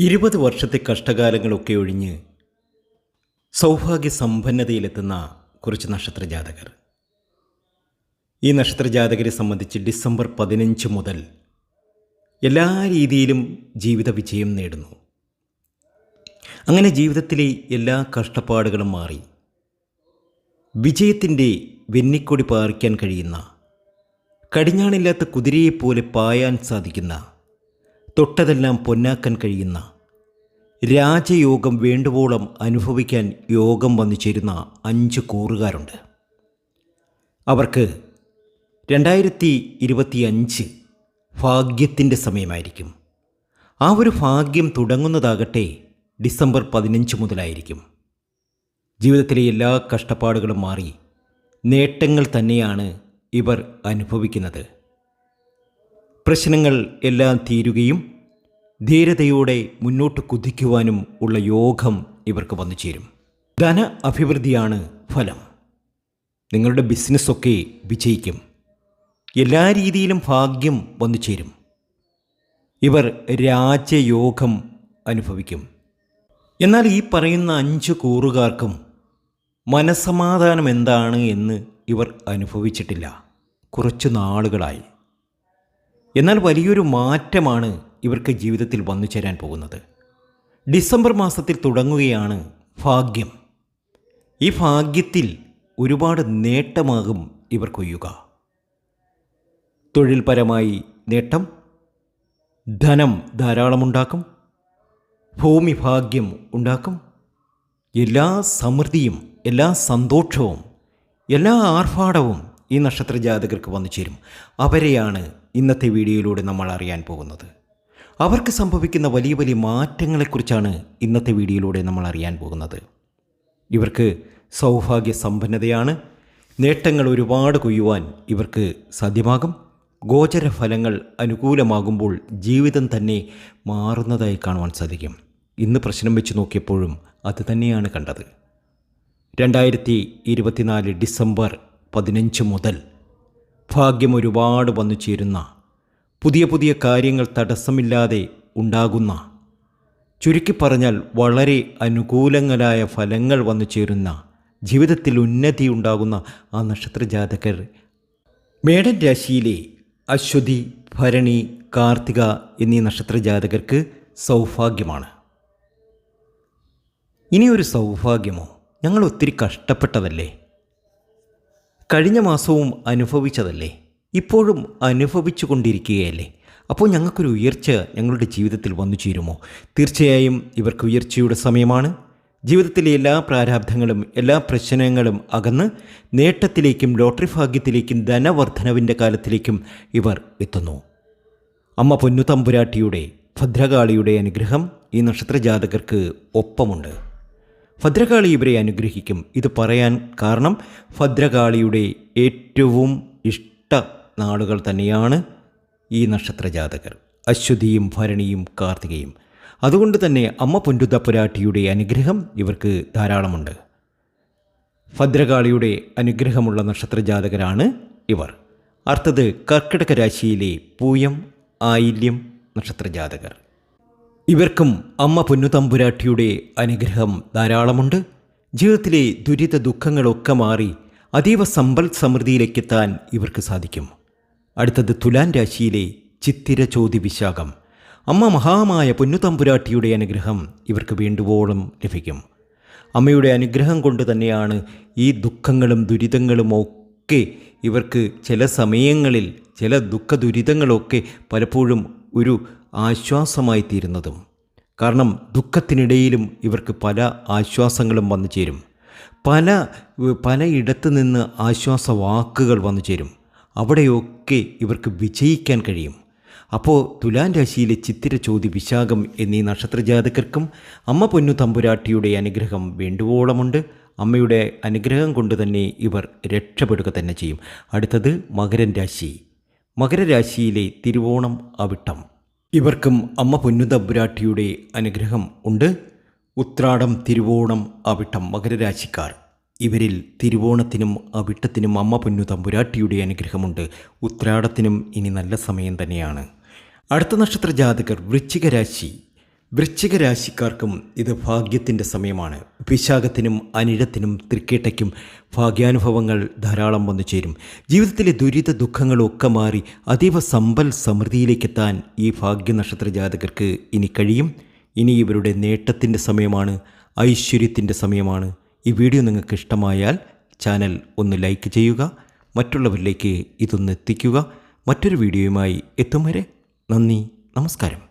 ഇരുപത് വർഷത്തെ കഷ്ടകാലങ്ങളൊക്കെ ഒഴിഞ്ഞ് സൗഭാഗ്യ സമ്പന്നതയിലെത്തുന്ന കുറച്ച് നക്ഷത്രജാതകർ. ഈ നക്ഷത്രജാതകരെ സംബന്ധിച്ച് ഡിസംബർ പതിനഞ്ച് മുതൽ എല്ലാ രീതിയിലും ജീവിത വിജയം നേടുന്നു. അങ്ങനെ ജീവിതത്തിലെ എല്ലാ കഷ്ടപ്പാടുകളും മാറി വിജയത്തിന്റെ വെന്നിക്കൊടി പാറിക്കാൻ കഴിയുന്ന കടിഞ്ഞാണില്ലാത്ത കുതിരയെപ്പോലെ പായാൻ സാധിക്കുന്ന തൊട്ടതെല്ലാം പൊന്നാക്കാൻ കഴിയുന്ന രാജയോഗം വേണ്ടുവോളം അനുഭവിക്കാൻ യോഗം വന്നു ചേരുന്ന അഞ്ച് കൂറുകാരുണ്ട്. അവർക്ക് രണ്ടായിരത്തി ഇരുപത്തിയഞ്ച് ഭാഗ്യത്തിന്റെ സമയമായിരിക്കും. ആ ഒരു ഭാഗ്യം തുടങ്ങുന്നതാകട്ടെ ഡിസംബർ പതിനഞ്ച് മുതലായിരിക്കും. ജീവിതത്തിലെ എല്ലാ കഷ്ടപ്പാടുകളും മാറി നേട്ടങ്ങൾ തന്നെയാണ് ഇവർ അനുഭവിക്കുന്നത്. പ്രശ്നങ്ങൾ എല്ലാം തീരുകയും ധീരതയോടെ മുന്നോട്ട് കുതിക്കുവാനും ഉള്ള യോഗം ഇവർക്ക് വന്നു ചേരും. ധന അഭിവൃദ്ധിയാണ് ഫലം. നിങ്ങളുടെ ബിസിനസ്സൊക്കെ വിജയിക്കും. എല്ലാ രീതിയിലും ഭാഗ്യം വന്നു ചേരും. ഇവർ രാജയോഗം അനുഭവിക്കും. എന്നാൽ ഈ പറയുന്ന അഞ്ച് കൂറുകാർക്കും മനസമാധാനം എന്താണ് എന്ന് ഇവർ അനുഭവിച്ചിട്ടില്ല. കുറച്ച് നാളുകളായി. എന്നാൽ വലിയൊരു മാറ്റമാണ് ഇവർക്ക് ജീവിതത്തിൽ വന്നു ചേരാൻ പോകുന്നത്. ഡിസംബർ മാസത്തിൽ തുടങ്ങുകയാണ് ഭാഗ്യം. ഈ ഭാഗ്യത്തിൽ ഒരുപാട് നേട്ടമാകും ഇവർ കൊയ്യുക തൊഴിൽപരമായി നേട്ടം ധനം ധാരാളമുണ്ടാക്കും ഭൂമി ഭാഗ്യം ഉണ്ടാക്കും എല്ലാ സമൃദ്ധിയും എല്ലാ സന്തോഷവും എല്ലാ ആർഭാടവും ഈ നക്ഷത്ര ജാതകർക്ക് വന്നു ചേരും. അവരെയാണ് ഇന്നത്തെ വീഡിയോയിലൂടെ നമ്മൾ അറിയാൻ പോകുന്നത്. അവർക്ക് സംഭവിക്കുന്ന വലിയ വലിയ മാറ്റങ്ങളെക്കുറിച്ചാണ് ഇന്നത്തെ വീഡിയോയിലൂടെ നമ്മൾ അറിയാൻ പോകുന്നത്. ഇവർക്ക് സൗഭാഗ്യ സമ്പന്നതയാണ്. നേട്ടങ്ങൾ ഒരുപാട് കൊയ്യുവാൻ ഇവർക്ക് സാധ്യമാകും. ഗോചര ഫലങ്ങൾ അനുകൂലമാകുമ്പോൾ ജീവിതം തന്നെ മാറുന്നതായി കാണുവാൻ സാധിക്കും. ഇന്ന് പ്രശ്നം വെച്ച് നോക്കിയപ്പോഴും അത് തന്നെയാണ് കണ്ടത്. രണ്ടായിരത്തി ഇരുപത്തിനാല് ഡിസംബർ പതിനഞ്ച് മുതൽ ഭാഗ്യം ഒരുപാട് വന്നു ചേരുന്ന പുതിയ പുതിയ കാര്യങ്ങൾ തടസ്സമില്ലാതെ ഉണ്ടാകുന്ന ചുരുക്കി പറഞ്ഞാൽ വളരെ അനുകൂലങ്ങളായ ഫലങ്ങൾ വന്നു ചേരുന്ന ജീവിതത്തിൽ ഉന്നതി ഉണ്ടാകുന്ന ആ നക്ഷത്ര ജാതകർ മേടൻ രാശിയിലെ അശ്വതി ഭരണി കാർത്തിക എന്നീ നക്ഷത്ര ജാതകർക്ക് സൗഭാഗ്യമാണ്. ഇനിയൊരു സൗഭാഗ്യമോ? ഞങ്ങൾ ഒത്തിരി കഷ്ടപ്പെട്ടതല്ലേ? കഴിഞ്ഞ മാസവും അനുഭവിച്ചതല്ലേ? ഇപ്പോഴും അനുഭവിച്ചു കൊണ്ടിരിക്കുകയല്ലേ അപ്പോൾ ഞങ്ങൾക്കൊരു ഉയർച്ച ഞങ്ങളുടെ ജീവിതത്തിൽ വന്നു ചേരുമോ? തീർച്ചയായും ഇവർക്ക് ഉയർച്ചയുടെ സമയമാണ്. ജീവിതത്തിലെ എല്ലാ പ്രാരാബ്ധങ്ങളും എല്ലാ പ്രശ്നങ്ങളും അകന്ന് നേട്ടത്തിലേക്കും ലോട്ടറി ഭാഗ്യത്തിലേക്കും ധനവർദ്ധനവിന്റെ കാലത്തിലേക്കും ഇവർ എത്തുന്നു. അമ്മ പൊന്നു തമ്പുരാട്ടിയുടെ ഭദ്രകാളിയുടെ അനുഗ്രഹം ഈ നക്ഷത്രജാതകർക്ക് ഒപ്പമുണ്ട്. ഭദ്രകാളി ഇവരെ അനുഗ്രഹിക്കും. ഇത് പറയാൻ കാരണം ഭദ്രകാളിയുടെ ഏറ്റവും ഇഷ്ട നാളുകൾ തന്നെയാണ് ഈ നക്ഷത്രജാതകർ. അശ്വതിയും ഭരണിയും കാർത്തികയും. അതുകൊണ്ട് തന്നെ അമ്മ പൊന്റുതപ്പുരാട്ടിയുടെ അനുഗ്രഹം ഇവർക്ക് ധാരാളമുണ്ട്. ഭദ്രകാളിയുടെ അനുഗ്രഹമുള്ള നക്ഷത്രജാതകരാണ് ഇവർ. അടുത്തത് കർക്കിടക രാശിയിലെ പൂയം ആയില്യം നക്ഷത്രജാതകർ. ഇവർക്കും അമ്മ പൊന്നുതമ്പുരാട്ടിയുടെ അനുഗ്രഹം ധാരാളമുണ്ട്. ജീവിതത്തിലെ ദുരിത ദുഃഖങ്ങളൊക്കെ മാറി അതീവ സമ്പൽ സമൃദ്ധിയിലേക്കെത്താൻ ഇവർക്ക് സാധിക്കും. അടുത്തത് തുലാൻ രാശിയിലെ ചിത്തിര ചോതി വിശാഖം. അമ്മ മഹാമായ പൊന്നുതമ്പുരാട്ടിയുടെ അനുഗ്രഹം ഇവർക്ക് വേണ്ടുവോളം ലഭിക്കും. അമ്മയുടെ അനുഗ്രഹം കൊണ്ട് തന്നെയാണ് ഈ ദുഃഖങ്ങളും ദുരിതങ്ങളും ഒക്കെ ഇവർക്ക് ചില സമയങ്ങളിൽ ചില ദുഃഖ ദുരിതങ്ങളൊക്കെ പലപ്പോഴും ഒരു ആശ്വാസമായി തീരുന്നതും കാരണം ദുഃഖത്തിനിടയിലും ഇവർക്ക് പല ആശ്വാസങ്ങളും വന്നു ചേരും. പല പലയിടത്ത് നിന്ന് ആശ്വാസ വാക്കുകൾ വന്നു ചേരും. അവിടെയൊക്കെ ഇവർക്ക് വിജയിക്കാൻ കഴിയും. അപ്പോൾ തുലാൻ രാശിയിലെ ചിത്തിര ചോതി വിശാഖം എന്നീ നക്ഷത്രജാതകർക്കും അമ്മ പൊന്നു തമ്പുരാട്ടിയുടെ അനുഗ്രഹം വേണ്ടുവോളമുണ്ട്. അമ്മയുടെ അനുഗ്രഹം കൊണ്ട് തന്നെ ഇവർ രക്ഷപ്പെടുക തന്നെ ചെയ്യും. അടുത്തത് മകരൻ രാശി. മകരരാശിയിലെ തിരുവോണം അവിട്ടം. ഇവർക്കും അമ്മ പൊന്നുതമ്പുരാട്ടിയുടെ അനുഗ്രഹം ഉണ്ട്. ഉത്രാടം തിരുവോണം അവിട്ടം മകരരാശിക്കാർ. ഇവരിൽ തിരുവോണത്തിനും അവിട്ടത്തിനും അമ്മ പൊന്നു തമ്പുരാട്ടിയുടെ അനുഗ്രഹമുണ്ട്. ഉത്രാടത്തിനും ഇനി നല്ല സമയം തന്നെയാണ്. അടുത്ത നക്ഷത്ര ജാതകർ വൃശ്ചിക രാശി വൃശ്ചിക രാശിക്കാർക്കും ഇത് ഭാഗ്യത്തിന്റെ സമയമാണ്. വിശാഖത്തിനും അനിഴത്തിനും തൃക്കേട്ടയ്ക്കും ഭാഗ്യാനുഭവങ്ങൾ ധാരാളം വന്നു ചേരും. ജീവിതത്തിലെ ദുരിത ദുഃഖങ്ങളൊക്കെ മാറി അതീവ സമ്പൽ സമൃദ്ധിയിലേക്കെത്താൻ ഈ ഭാഗ്യനക്ഷത്ര ജാതകർക്ക് ഇനി കഴിയും. ഇനി ഇവരുടെ നേട്ടത്തിന്റെ സമയമാണ് ഐശ്വര്യത്തിന്റെ സമയമാണ്. ഈ വീഡിയോ നിങ്ങൾക്ക് ഇഷ്ടമായാൽ ചാനൽ ഒന്ന് ലൈക്ക് ചെയ്യുക മറ്റുള്ളവരിലേക്ക് ഇതൊന്ന് എത്തിക്കുക. മറ്റൊരു വീഡിയോയുമായി എത്തും വരെ നന്ദി നമസ്കാരം.